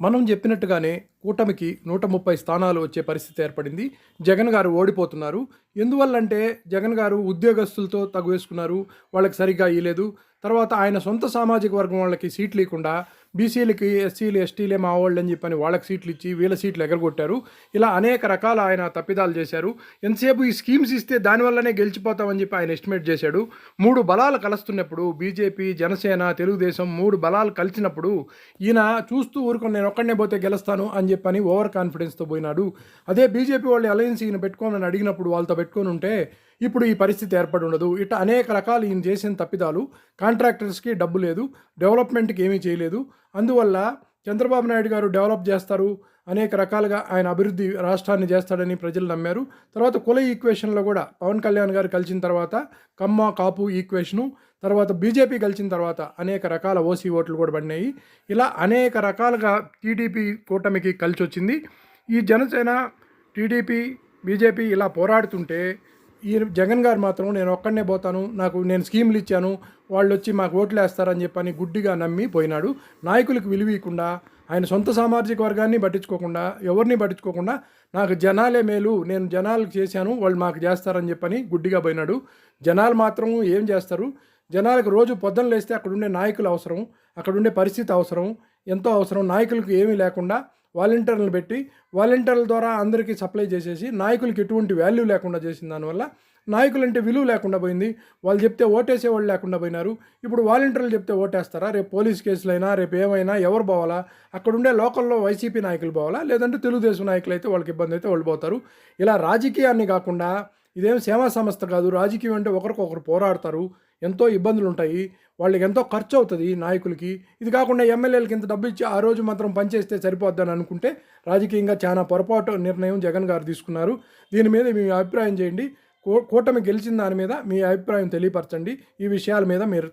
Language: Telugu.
మనం చెప్పినట్టుగానే కూటమికి నూట ముప్పై స్థానాలు వచ్చే పరిస్థితి ఏర్పడింది. జగన్ గారు ఓడిపోతున్నారు. ఎందువల్లంటే జగన్ గారు ఉద్యోగస్తులతో తగు వేసుకున్నారు. వాళ్ళకి సరిగ్గా ఇయ్యలేదు తర్వాత ఆయన సొంత సామాజిక వర్గం వాళ్ళకి సీట్లు ఇవ్వకుండా బీసీలకి ఎస్సీలు ఎస్టీలే మా వాళ్ళు అని చెప్పని వాళ్ళకి సీట్లు ఇచ్చి వీళ్ళ సీట్లు ఎగరగొట్టారు. ఇలా అనేక రకాల ఆయన తప్పిదాలు చేశారు. ఎంతసేపు ఈ స్కీమ్స్ ఇస్తే దానివల్లనే గెలిచిపోతామని చెప్పి ఆయన ఎస్టిమేట్ చేశాడు. మూడు బలాలు కలుస్తున్నప్పుడు బీజేపీ జనసేన తెలుగుదేశం మూడు బలాలు కలిసినప్పుడు ఈయన చూస్తూ ఊరుకొని నేను ఒక్కడనే పోతే గెలుస్తాను అని చెప్పని ఓవర్ కాన్ఫిడెన్స్తో పోయినాడు. అదే బీజేపీ వాళ్ళు అలయన్స్ ఈయన పెట్టుకోమని అడిగినప్పుడు వాళ్ళతో పెట్టుకొని ఉంటే ఇప్పుడు ఈ పరిస్థితి ఏర్పడి ఉండదు. ఇట్లా అనేక రకాలు ఈయన చేసిన తప్పిదాలు. కాంట్రాక్టర్స్కి డబ్బు లేదు. డెవలప్మెంట్కి ఏమీ చేయలేదు. అందువల్ల చంద్రబాబు నాయుడు గారు డెవలప్ చేస్తారు. అనేక రకాలుగా ఆయన అభివృద్ధి రాష్ట్రాన్ని చేస్తాడని ప్రజలు నమ్మారు. తర్వాత కుల ఈక్వేషన్లో కూడా పవన్ కళ్యాణ్ గారు కలిసిన తర్వాత కమ్మ కాపు ఈక్వేషను తర్వాత బీజేపీ కలిసిన తర్వాత అనేక రకాల ఓసీ ఓట్లు కూడా పడినాయి. ఇలా అనేక రకాలుగా టీడీపీ కూటమికి కలిసి వచ్చింది ఈ జనసేన టీడీపీ బీజేపీ ఇలా పోరాడుతుంటే ఈ జగన్ గారు మాత్రం నేను ఒక్కడనే పోతాను నాకు నేను స్కీములు ఇచ్చాను వాళ్ళు వచ్చి మాకు ఓట్లు వేస్తారని చెప్పని గుడ్డిగా నమ్మి పోయినాడు. నాయకులకు విలువీయకుండా ఆయన సొంత సామాజిక వర్గాన్ని పట్టించుకోకుండా ఎవరిని పట్టించుకోకుండా నాకు జనాలే మేలు నేను జనాలకు చేశాను వాళ్ళు మాకు చేస్తారని చెప్పని గుడ్డిగా పోయినాడు. జనాలు మాత్రం ఏం చేస్తారు? జనాలకు రోజు పొద్దున లేస్తే అక్కడుండే నాయకులు అవసరం అక్కడుండే పరిస్థితి అవసరం ఎంతో అవసరం నాయకులకు ఏమీ లేకుండా వాలంటీర్లను పెట్టి వాలంటీర్ల ద్వారా అందరికీ సప్లై చేసేసి నాయకులకి ఎటువంటి వాల్యూ లేకుండా చేసిన దానివల్ల నాయకులంటే విలువ లేకుండా పోయింది. వాళ్ళు చెప్తే ఓటేసే వాళ్ళు లేకుండా పోయినారు. ఇప్పుడు వాలంటీర్లు చెప్తే ఓటేస్తారా? రేపు పోలీస్ కేసులైనా రేపు ఏమైనా ఎవరు పోవాలా? అక్కడ ఉండే లోకల్లో వైసీపీ నాయకులు పోవాలా? లేదంటే తెలుగుదేశం నాయకులు అయితే వాళ్ళకి ఇబ్బంది అయితే వాళ్ళు పోతారు. ఇలా రాజకీయాన్ని కాకుండా ఇదేం సేవా సంస్థ కాదు. రాజకీయం అంటే ఒకరికొకరు పోరాడతారు. ఎంతో ఇబ్బందులు ఉంటాయి. వాళ్ళకి ఎంతో ఖర్చు అవుతుంది నాయకులకి. ఇది కాకుండా ఎమ్మెల్యేలకి ఇంత డబ్బు ఇచ్చి ఆ రోజు మాత్రం పనిచేస్తే సరిపోద్దని అనుకుంటే రాజకీయంగా చాలా పొరపాటు నిర్ణయం జగన్ గారు తీసుకున్నారు. దీని మీద మీ అభిప్రాయం చేయండి. కూటమి గెలిచిన దాని మీద మీ అభిప్రాయం తెలియపరచండి. ఈ విషయాల మీద మీరు